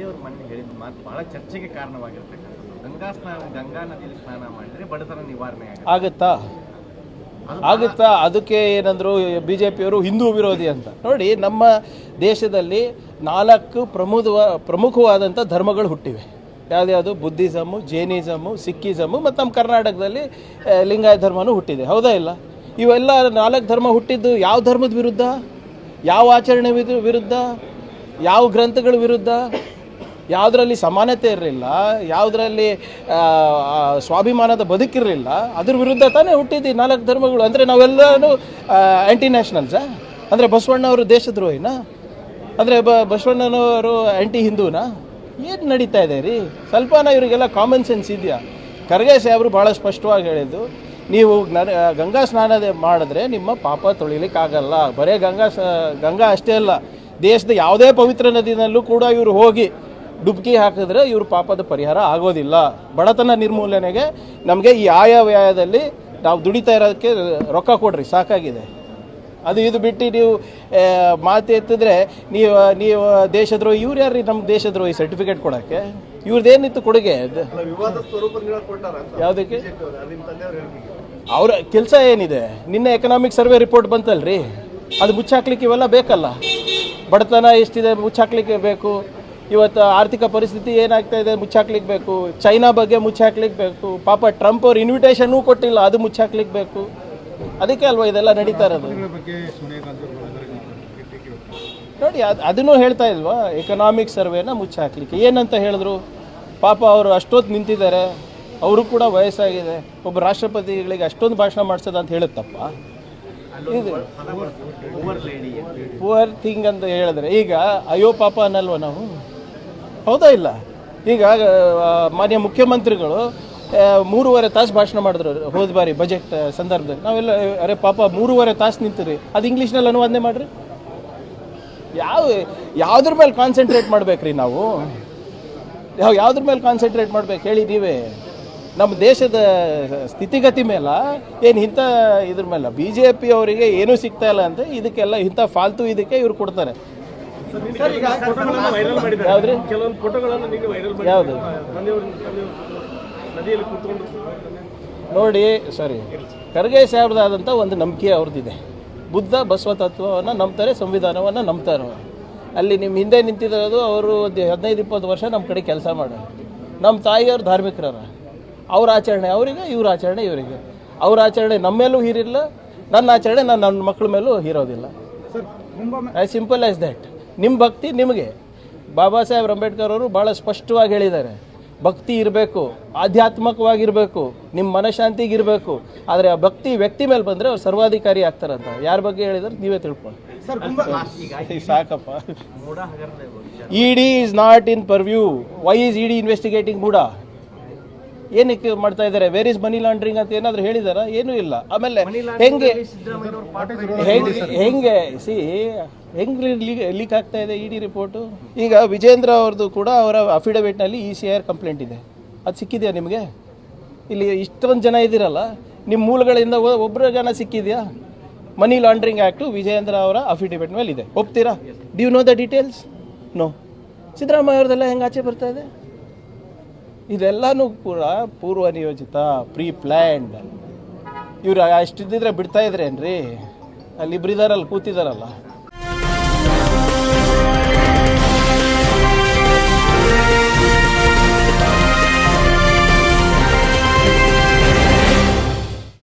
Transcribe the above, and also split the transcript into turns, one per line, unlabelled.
ಗಾಂಧಿಯವರು ಮೊನ್ನೆ ಹೇಳಿದ ಮಾತು ಬಹಳ ಚರ್ಚೆಗೆ ಕಾರಣವಾಗಿರ್ತಕ್ಕಂಥದ್ದು ಗಂಗಾ ಸ್ನಾನ ಗಂಗಾ ನದಿಯಲ್ಲಿ ಸ್ನಾನ ಮಾಡಿದ್ರೆ ಬಡತನ ನಿವಾರಣೆ ಆಗುತ್ತಾ.
ಆಗುತ್ತಾ? ಅದಕ್ಕೆ ಏನಂದ್ರು ಬಿ ಜೆ ಪಿಯವರು ಹಿಂದೂ ವಿರೋಧಿ ಅಂತ. ನೋಡಿ ನಮ್ಮ ದೇಶದಲ್ಲಿ ನಾಲ್ಕು ಪ್ರಮುಖ ಪ್ರಮುಖವಾದಂಥ ಧರ್ಮಗಳು ಹುಟ್ಟಿವೆ. ಯಾವುದ್ಯಾವುದು ಬುದ್ಧಿಸಮು ಜೈನಿಸಮು ಸಿಕ್ಕಿಸಮು ಮತ್ತು ನಮ್ಮ ಕರ್ನಾಟಕದಲ್ಲಿ ಲಿಂಗಾಯತ ಧರ್ಮನೂ ಹುಟ್ಟಿದೆ. ಹೌದಾ ಇಲ್ಲ? ಇವೆಲ್ಲ ನಾಲ್ಕು ಧರ್ಮ ಹುಟ್ಟಿದ್ದು ಯಾವ ಧರ್ಮದ ವಿರುದ್ಧ? ಯಾವ ಆಚರಣೆ ವಿರು- ವಿರುದ್ಧ? ಯಾವ ಗ್ರಂಥಗಳ ವಿರುದ್ಧ? ಯಾವುದರಲ್ಲಿ ಸಮಾನತೆ ಇರಲಿಲ್ಲ, ಯಾವುದರಲ್ಲಿ ಸ್ವಾಭಿಮಾನದ ಬದುಕಿರಲಿಲ್ಲ, ಅದ್ರ ವಿರುದ್ಧ ತಾನೇ ಹುಟ್ಟಿದ್ದು ನಾಲ್ಕು ಧರ್ಮಗಳು. ಅಂದರೆ ನಾವೆಲ್ಲರೂ ಆ್ಯಂಟಿ ನ್ಯಾಷನಲ್ಸಾ ಅಂದರೆ ಬಸವಣ್ಣವರು ದೇಶದ್ರೋಹಿನಾ? ಅಂದರೆ ಬ, ಬಸವಣ್ಣನವರು ಆ್ಯಂಟಿ ಹಿಂದೂನಾ ಏನು ನಡೀತಾ ಇದೆ ರೀ? ಸ್ವಲ್ಪನ ಇವರಿಗೆಲ್ಲ ಕಾಮನ್ ಸೆನ್ಸ್ ಇದೆಯಾ? ಖರ್ಗೆ ಸಾಹೇಬರು ಭಾಳ ಸ್ಪಷ್ಟವಾಗಿ ಹೇಳಿದ್ದು, ನೀವು ಗಂಗಾ ಸ್ನಾನ ಮಾಡಿದ್ರೆ ನಿಮ್ಮ ಪಾಪ ತೊಳಿಲಿಕ್ಕಾಗಲ್ಲ. ಬರೇ ಗಂಗಾ ಗಂಗಾ ಅಷ್ಟೇ ಅಲ್ಲ. ದೇಶದ ಯಾವುದೇ ಪವಿತ್ರ ನದಿನಲ್ಲೂ ಕೂಡ ಇವರು ಹೋಗಿ ಡುಬ್ಕಿ ಹಾಕಿದ್ರೆ ಇವ್ರ ಪಾಪದ ಪರಿಹಾರ ಆಗೋದಿಲ್ಲ. ಬಡತನ ನಿರ್ಮೂಲನೆಗೆ ನಮಗೆ ಈ ಆಯವ್ಯಯದಲ್ಲಿ ನಾವು ದುಡಿತಾ ಇರೋದಕ್ಕೆ ರೊಕ್ಕ ಕೊಡ್ರಿ ಸಾಕಾಗಿದೆ. ಅದು ಇದು ಬಿಟ್ಟು ನೀವು ಮಾತು ಎತ್ತಿದ್ರೆ ನೀವು ನೀವು ದೇಶದ್ರೋಹಿ ಇವ್ರು ಯಾರ್ರಿ ನಮ್ಮ ದೇಶದ್ರೋಹಿ ಸರ್ಟಿಫಿಕೇಟ್ ಕೊಡೋಕ್ಕೆ? ಇವ್ರದ್ದೇನಿತ್ತು ಕೊಡುಗೆ? ಯಾವುದಕ್ಕೆ? ಅವ್ರ ಕೆಲಸ ಏನಿದೆ? ನಿನ್ನೆ ಎಕನಾಮಿಕ್ ಸರ್ವೆ ರಿಪೋರ್ಟ್ ಬಂತಲ್ರಿ? ಅದು ಮುಚ್ಚಾಕ್ಲಿಕ್ಕೆ ಇವೆಲ್ಲ ಬೇಕಲ್ಲ? ಬಡತನ ಎಷ್ಟಿದೆ ಮುಚ್ಚಾಕ್ಲಿಕ್ಕೆ ಬೇಕು? ಇವತ್ತು ಆರ್ಥಿಕ ಪರಿಸ್ಥಿತಿ ಏನಾಗ್ತಾ ಇದೆ ಮುಚ್ಚಾಕ್ಲಿಕ್ಕೆ ಬೇಕು ಚೈನಾ ಬಗ್ಗೆ ಮುಚ್ಚಾಕ್ಲಿಕ್ಕೆ ಬೇಕು ಪಾಪ ಟ್ರಂಪ್ ಅವ್ರು ಇನ್ವಿಟೇಷನ್ನೂ ಕೊಟ್ಟಿಲ್ಲ ಅದು ಮುಚ್ಚಾಕ್ಲಿಕ್ಕೆ ಬೇಕು ಅದಕ್ಕೆ ಅಲ್ವಾ ಇದೆಲ್ಲ ನಡೀತಾ ಇರೋದು? ನೋಡಿ ಅದು ಅದನ್ನು ಹೇಳ್ತಾ ಇಲ್ವಾ? ಎಕನಾಮಿಕ್ ಸರ್ವೇನ ಮುಚ್ಚಾಕ್ಲಿಕ್ಕೆ. ಏನಂತ ಹೇಳಿದ್ರು? ಪಾಪ ಅವರು ಅಷ್ಟೊತ್ತು ನಿಂತಿದ್ದಾರೆ. ಅವರು ಕೂಡ ವಯಸ್ಸಾಗಿದೆ. ಒಬ್ಬ ರಾಷ್ಟ್ರಪತಿಗಳಿಗೆ ಅಷ್ಟೊಂದು ಭಾಷಣ ಮಾಡಿಸೋದು ಅಂತ ಹೇಳುತ್ತಪ್ಪ. ಇದು ಪುವರ್ ಥಿಂಗ್ ಅಂತ ಹೇಳಿದ್ರೆ ಈಗ ಅಯ್ಯೋ ಪಾಪ ಅನ್ನಲ್ವ ನಾವು? ಹೌದಾ ಇಲ್ಲ? ಈಗ ಮಾನ್ಯ ಮುಖ್ಯಮಂತ್ರಿಗಳು ಮೂರುವರೆ ತಾಸು ಭಾಷಣ ಮಾಡಿದ್ರು, ಹೋದ ಬಾರಿ ಬಜೆಟ್ ಸಂದರ್ಭದಲ್ಲಿ. ನಾವೆಲ್ಲ, ಅರೆ ಪಾಪ, ಮೂರುವರೆ ತಾಸು ನಿಂತಿರಿ. ಅದು ಇಂಗ್ಲೀಷ್ನಲ್ಲಿ ಅನುವಾದನೆ ಮಾಡ್ರಿ. ಯಾವ, ಯಾವ್ದ್ರ ಮೇಲೆ ಕಾನ್ಸಂಟ್ರೇಟ್ ಮಾಡ್ಬೇಕ್ರಿ ನಾವು? ಯಾವ, ಯಾವ್ದ್ರ ಮೇಲೆ ಕಾನ್ಸಂಟ್ರೇಟ್ ಮಾಡ್ಬೇಕು ಹೇಳಿ ನೀವೇ? ನಮ್ಮ ದೇಶದ ಸ್ಥಿತಿಗತಿ ಮೇಲೆ, ಏನು ಇಂಥ ಇದ್ರ ಮೇಲೆ ಬಿ ಜೆ ಪಿ ಅವರಿಗೆ ಏನೂ ಸಿಗ್ತಾ ಇಲ್ಲ ಅಂದರೆ ಇದಕ್ಕೆಲ್ಲ ಇಂಥ ಫಾಲ್ತು ಇದಕ್ಕೆ ಇವ್ರು ಕೊಡ್ತಾರೆ. ಯಾವ್ದ್ರಿ?
ಕೆಲವೊಂದು ಫೋಟೋಗಳನ್ನು ನೀವು ವೈರಲ್ ಮಾಡಿ
ಯಾವುದು?
ನದಿಯಲ್ಲಿ ಕೂತ್ಕೊಂಡು
ನೋಡಿ ಸರಿ ಖರ್ಗೆ ಸಾಹೇಬ್ರದಾದಂಥ ಒಂದು ನಂಬಿಕೆ ಅವ್ರದ್ದಿದೆ. ಬುದ್ಧ ಬಸವ ತತ್ವವನ್ನು ನಂಬ್ತಾರೆ ಸಂವಿಧಾನವನ್ನು ನಂಬ್ತಾರೆ. ಅಲ್ಲಿ ನಿಮ್ಮ ಹಿಂದೆ ನಿಂತಿರೋದು ಅವರು ಒಂದು ಹದಿನೈದು ಇಪ್ಪತ್ತು ವರ್ಷ ನಮ್ಮ ಕಡೆ ಕೆಲಸ ಮಾಡೋರು. ನಮ್ಮ ತಾಯಿಯವ್ರು ಧಾರ್ಮಿಕರ ಅವ್ರ ಆಚರಣೆ ಅವರಿಗೆ ಇವ್ರ ಆಚರಣೆ ಇವರಿಗೆ. ಅವ್ರ ಆಚರಣೆ ನಮ್ಮ ಮೇಲೂ ಹೀರಿಲ್ಲ ನನ್ನ ಆಚರಣೆ ನಾನು ನನ್ನ ಮಕ್ಕಳ ಮೇಲೂ ಹೀರೋದಿಲ್ಲ.
Sir Kumbh
simple as that ನಿಮ್ಮ ಭಕ್ತಿ ನಿಮಗೆ. ಬಾಬಾ ಸಾಹೇಬ್ ಅಂಬೇಡ್ಕರ್ ಅವರು ಭಾಳ ಸ್ಪಷ್ಟವಾಗಿ ಹೇಳಿದ್ದಾರೆ. ಭಕ್ತಿ ಇರಬೇಕು ಆಧ್ಯಾತ್ಮಕವಾಗಿರಬೇಕು ನಿಮ್ಮ ಮನಃಶಾಂತಿಗೆ ಇರಬೇಕು ಆದರೆ ಆ ಭಕ್ತಿ ವ್ಯಕ್ತಿ ಮೇಲೆ ಬಂದರೆ ಅವ್ರು ಸರ್ವಾಧಿಕಾರಿ ಆಗ್ತಾರಂತ ಯಾರ ಬಗ್ಗೆ ಹೇಳಿದ್ರೆ ನೀವೇ
ತಿಳ್ಕೊಂಡು
ಸಾಕಪ್ಪ. E D is not in purview why is E D investigating MUDA ಏನಕ್ಕೆ ಮಾಡ್ತಾ ಇದ್ದಾರೆ? ವೇರ್ ಇಸ್ ಮನಿ ಲಾಂಡ್ರಿಂಗ್ ಅಂತ ಏನಾದರೂ ಹೇಳಿದಾರ? ಏನೂ ಇಲ್ಲ. ಆಮೇಲೆ ಹೆಂಗೆ ಹೆಂಗೆ ಸಿ ಹೆಂಗೆ? ಲೀಕ್ ಆಗ್ತಾ ಇದೆ ಇಡಿ ರಿಪೋರ್ಟ್ ರಿಪೋರ್ಟು ಈಗ ವಿಜೇಂದ್ರ ಅವ್ರದ್ದು ಕೂಡ ಅವರ ಅಫಿಡವಿಟ್ನಲ್ಲಿ ಇ ಸಿ ಆರ್ ಕಂಪ್ಲೇಂಟ್ ಇದೆ. ಅದು ಸಿಕ್ಕಿದೆಯಾ ನಿಮಗೆ? ಇಲ್ಲಿ ಇಷ್ಟೊಂದು ಜನ ಇದ್ದೀರಲ್ಲ ನಿಮ್ಮ ಮೂಲಗಳಿಂದ ಒಬ್ಬರ ಜನ ಸಿಕ್ಕಿದೆಯಾ? ಮನಿ ಲಾಂಡ್ರಿಂಗ್ ಆ್ಯಕ್ಟು ವಿಜಯೇಂದ್ರ ಅವರ ಅಫಿಡವಿಟ್ ಮೇಲೆ ಇದೆ ಒಪ್ತೀರಾ do know the details no Siddaramaiah ಅವ್ರದ್ದೆಲ್ಲ ಹೆಂಗೆ ಆಚೆ ಬರ್ತಾ ಇದೆ? ಇದೆಲ್ಲನೂ ಕೂಡ ಪೂರ್ವ ನಿಯೋಜಿತ ಪ್ರೀ ಪ್ಲ್ಯಾಂಡ್ ಇವ್ರು ಅಷ್ಟಿದ್ದಿದ್ರೆ ಬಿಡ್ತಾ ಇದ್ರೇನ್ರಿ? ಅಲ್ಲಿ ಇದಾರಲ್ಲ ಕೂತಿದಾರಲ್ಲ.